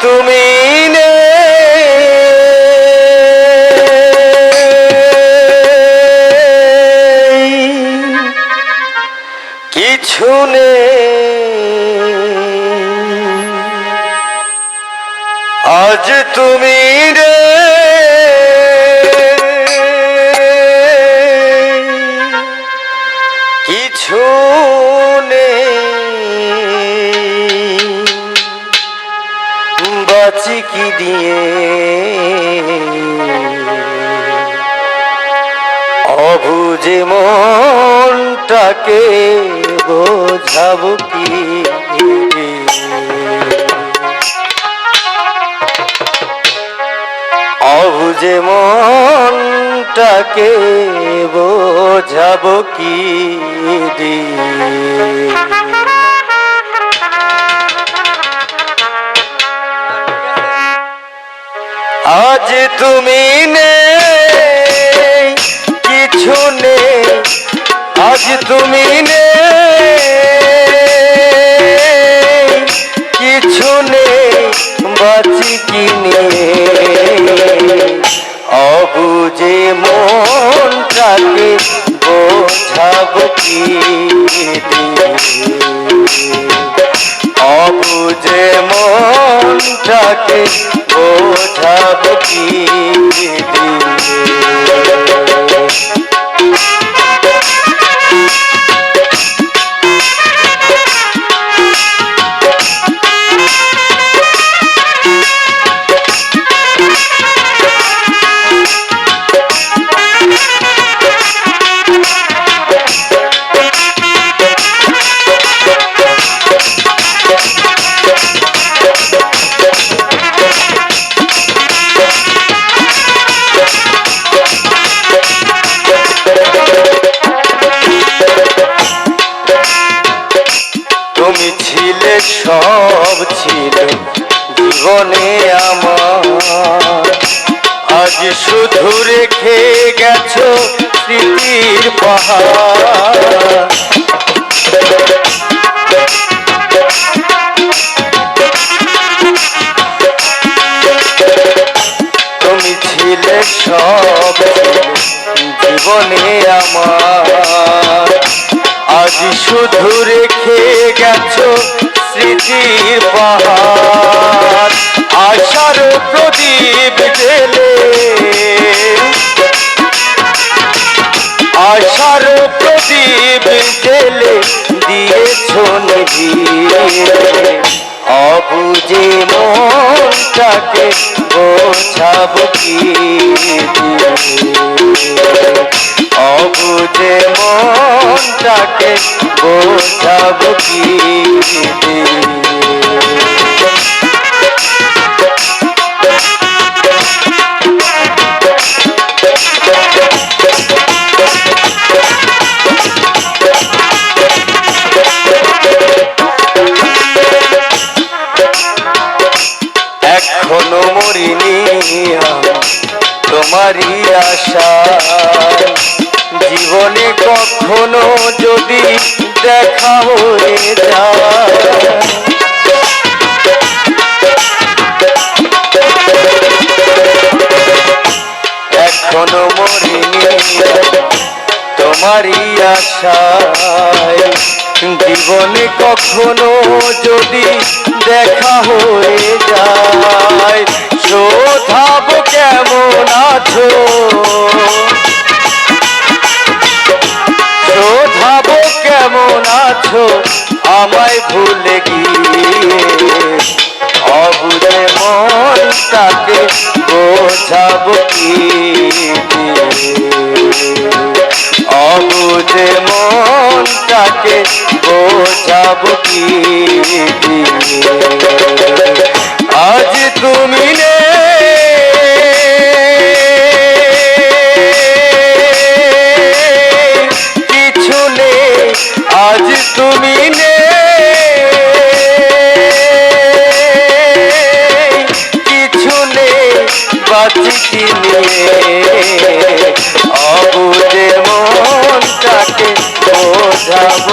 তুমি কিছু আজ তুমি রে কিছু নেই দিয়ে। অবুঝে মনটাকে বোঝাবো কি অবুঝে মনটাকে বোঝাবো কি দিয়ে। আজ তুমি নেই কিছু নেই। আজ তুমি নেই। বোঝাব সব ছিল জীবনে আমার। আজ শুধু রেখে গেছো স্মৃতির পাহাড়। তুমি ছিলে সব জীবনে আমার। আজ শুধু রেখে গেছো স্মৃতির পাহাড় আশার প্রদীপ জেলে আশার প্রদীপ জেলে দিয়েছ নিভিয়ে অবুঝে মনটাকে বোঝাব কি কখনো যদি দেখা হয়ে যায়। এখনও মরিনি তোমারই আশায়। জীবনে কখনো যদি দেখা হয়ে যায়। আছো আমায় ভুলে গিয়ে অবুঝে মনটাকে বোঝাবো কি? অবুঝে মনটাকে বোঝাবো কি? আজ তুমি বাঁচি নিয়ে অবুজের মনটাকে বোঝাব